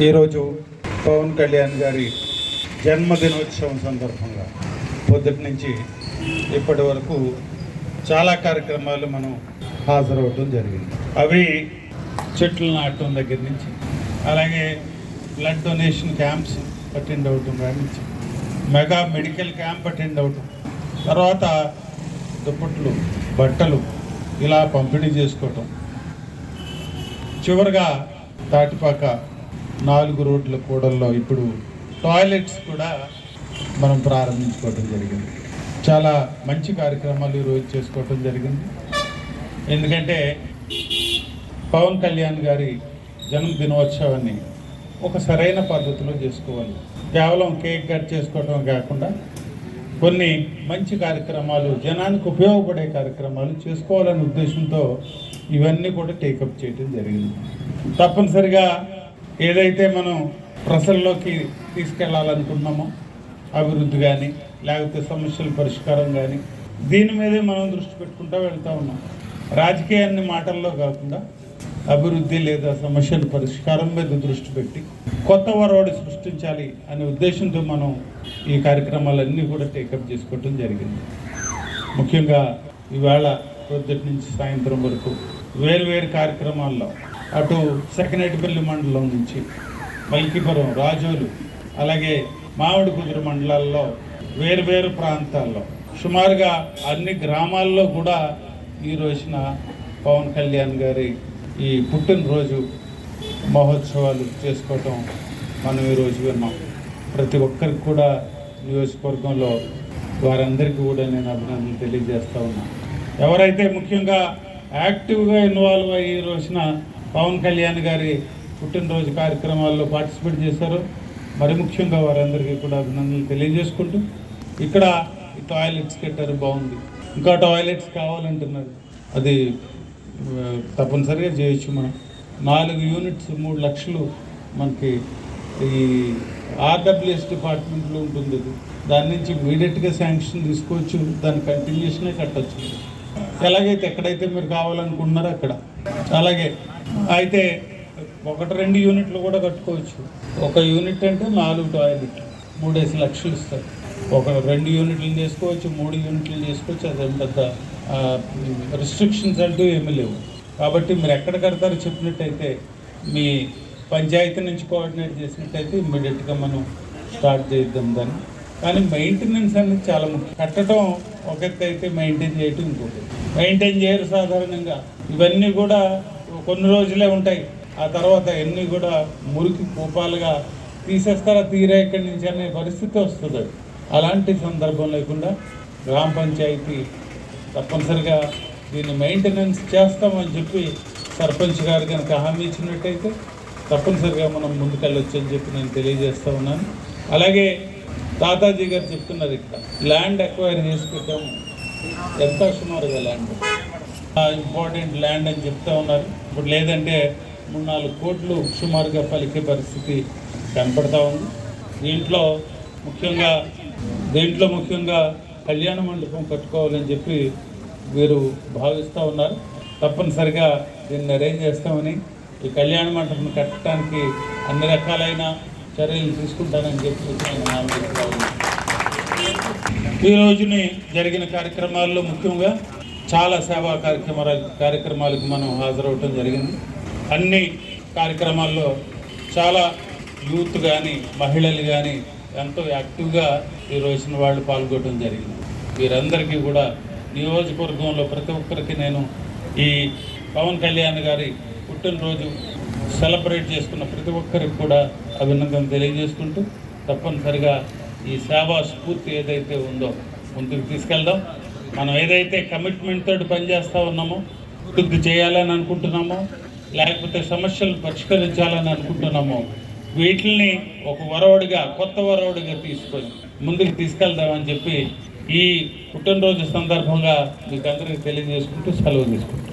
ఈరోజు పవన్ కళ్యాణ్ గారి జన్మదినోత్సవం సందర్భంగా పొద్దుటి నుంచి ఇప్పటి వరకు చాలా కార్యక్రమాలు మనం హాజరవటం జరిగింది. అవి చెట్లు నాటడం దగ్గర నుంచి అలాగే బ్లడ్ డొనేషన్ క్యాంప్స్ అటెండ్ అవటం కానీ మెగా మెడికల్ క్యాంప్ అటెండ్ అవటం తర్వాత దుప్పట్లు బట్టలు ఇలా పంపిణీ చేసుకోవటం చివరిగా తాటిపాక నాలుగు రోడ్ల కూడల్లో ఇప్పుడు టాయిలెట్స్ కూడా మనం ప్రారంభించుకోవటం జరిగింది. చాలా మంచి కార్యక్రమాలు ఈరోజు చేసుకోవటం జరిగింది. ఎందుకంటే పవన్ కళ్యాణ్ గారి జన్మదినోత్సవాన్ని ఒక సరైన పద్ధతిలో చేసుకోవాలి. కేవలం కేక్ కట్ చేసుకోవటం కాకుండా కొన్ని మంచి కార్యక్రమాలు జనానికి ఉపయోగపడే కార్యక్రమాలు చేసుకోవాలనే ఉద్దేశంతో ఇవన్నీ కూడా టేకప్ చేయడం జరిగింది. తప్పనిసరిగా ఏదైతే మనం ప్రజల్లోకి తీసుకెళ్ళాలనుకున్నామో అభివృద్ధి కానీ లేకపోతే సమస్యల పరిష్కారం కానీ దీని మీదే మనం దృష్టి పెట్టుకుంటూ వెళ్తూ ఉన్నాం. రాజకీయాన్ని మాటల్లో కాకుండా అభివృద్ధి లేదా సమస్యల పరిష్కారం మీద దృష్టి పెట్టి కొత్త వరవడి సృష్టించాలి అనే ఉద్దేశంతో మనం ఈ కార్యక్రమాలన్నీ కూడా టేకప్ చేసుకోవటం జరిగింది. ముఖ్యంగా ఇవాళ పొద్దుటి నుంచి సాయంత్రం వరకు వేరు వేరు కార్యక్రమాల్లో అటు సెకండేటిపల్లి మండలం నుంచి మల్కీపురం రాజోలు అలాగే మామిడి కుదురు మండలాల్లో వేరు వేరు ప్రాంతాల్లో సుమారుగా అన్ని గ్రామాల్లో కూడా ఈ రోజున పవన్ కళ్యాణ్ గారి ఈ పుట్టినరోజు మహోత్సవాలు చేసుకోవటం మనం ఈరోజు విన్నాం. ప్రతి ఒక్కరికి కూడా నియోజకవర్గంలో వారందరికీ కూడా నేను అభినందనలు తెలియజేస్తా ఉన్నా. ఎవరైతే ముఖ్యంగా యాక్టివ్గా ఇన్వాల్వ్ అయ్యి ఈ రోజున పవన్ కళ్యాణ్ గారి పుట్టినరోజు కార్యక్రమాల్లో పార్టిసిపేట్ చేశారు. మరి ముఖ్యంగా వారందరికీ కూడా అభినందనలు తెలియజేసుకుంటూ ఇక్కడ ఈ టాయిలెట్స్ కట్టారు బాగుంది. ఇంకా టాయిలెట్స్ కావాలంటున్నారు. అది తప్పనిసరిగా చేయొచ్చు మనం. నాలుగు యూనిట్స్ మూడు లక్షలు మనకి ఈ ఆర్డబ్ల్యూఎస్ డిపార్ట్మెంట్లో ఉంటుంది దాని నుంచి ఇమీడియట్గా శాంక్షన్ తీసుకోవచ్చు. దాని కంటిన్యూషనే కట్టచ్చు. ఎలాగైతే ఎక్కడైతే మీరు కావాలనుకుంటున్నారో అక్కడ. అలాగే. అయితే ఒకటి రెండు యూనిట్లు కూడా కట్టుకోవచ్చు. ఒక యూనిట్ అంటే నాలుగు టాయిలెట్లు. మూడేసి లక్షలు ఇస్తారు. ఒక రెండు యూనిట్లు చేసుకోవచ్చు మూడు యూనిట్లు చేసుకోవచ్చు. అదేం పెద్ద రిస్ట్రిక్షన్స్ అంటూ ఏమీ లేవు. కాబట్టి మీరు ఎక్కడ కడతారో చెప్పినట్టయితే మీ పంచాయతీ నుంచి కోఆర్డినేట్ చేసినట్టయితే ఇమ్మీడియట్గా మనం స్టార్ట్ చేద్దాం దాన్ని. కానీ మెయింటెనెన్స్ అనేది చాలా ముఖ్యం. కట్టడం ఒక ఎత్తు అయితే మెయింటైన్ చేయటం ఇంకోటి. మెయింటైన్ చేయరు సాధారణంగా. ఇవన్నీ కూడా కొన్ని రోజులే ఉంటాయి. ఆ తర్వాత ఎన్ని కూడా మురికి కూపాలుగా తీసేస్తారా తీరా ఇక్కడి నుంచి అనే పరిస్థితి వస్తుంది అలాంటి సందర్భం లేకుండా గ్రామ పంచాయతీ తప్పనిసరిగా దీన్ని మెయింటెనెన్స్ చేస్తామని చెప్పి సర్పంచ్ గారు కనుక హామీ ఇచ్చినట్టయితే తప్పనిసరిగా మనం ముందుకెళ్ళొచ్చు అని చెప్పి నేను తెలియజేస్తూ ఉన్నాను. అలాగే తాతాజీ గారు చెప్తున్నారు ఇక్కడ ల్యాండ్ ఎక్వైర్ చేసి పెట్టాము. ఎంత సుమారుగా ల్యాండ్ ఇంపార్టెంట్ ల్యాండ్ అని చెప్తా ఉన్నారు. ఇప్పుడు లేదంటే మూడు నాలుగు కోట్లు సుమారుగా పలికే పరిస్థితి కనపడతా ఉంది. దీంట్లో ముఖ్యంగా దీంట్లో ముఖ్యంగా కళ్యాణ మండపం కట్టుకోవాలని చెప్పి వీరు భావిస్తూ ఉన్నారు. తప్పనిసరిగా దీన్ని అరేంజ్ చేస్తామని ఈ కళ్యాణ మండపం కట్టడానికి అన్ని రకాలైన చర్యలు తీసుకుంటానని చెప్పి నేను హామీ ఇస్తా ఉన్నాను. ఈ రోజుని జరిగిన కార్యక్రమాల్లో ముఖ్యంగా చాలా సేవా కార్యక్రమాలు కార్యక్రమాలకు మనం హాజరవటం జరిగింది. అన్ని కార్యక్రమాల్లో చాలా యూత్ కానీ మహిళలు కానీ ఎంతో యాక్టివ్గా ఈ రోజున వాళ్ళు పాల్గొనడం జరిగింది. వీరందరికీ కూడా నియోజకవర్గంలో ప్రతి ఒక్కరికి నేను ఈ పవన్ కళ్యాణ్ గారి పుట్టినరోజు సెలబ్రేట్ చేసుకున్న ప్రతి ఒక్కరికి కూడా అభినందన తెలియజేసుకుంటూ తప్పనిసరిగా ఈ సేవా స్ఫూర్తి ఏదైతే ఉందో ముందుకు తీసుకెళ్దాం. మనం ఏదైతే కమిట్మెంట్ తోటి పనిచేస్తూ ఉన్నామో అభివృద్ధి చేయాలని అనుకుంటున్నామో లేకపోతే సమస్యలు పరిష్కరించాలని అనుకుంటున్నామో వీటిని ఒక వరవడిగా కొత్త వరవడిగా తీసుకొని ముందుకు తీసుకెళ్దామని చెప్పి ఈ పుట్టినరోజు సందర్భంగా మీకు అందరికీ తెలియజేసుకుంటూ సెలవు తీసుకుంటాం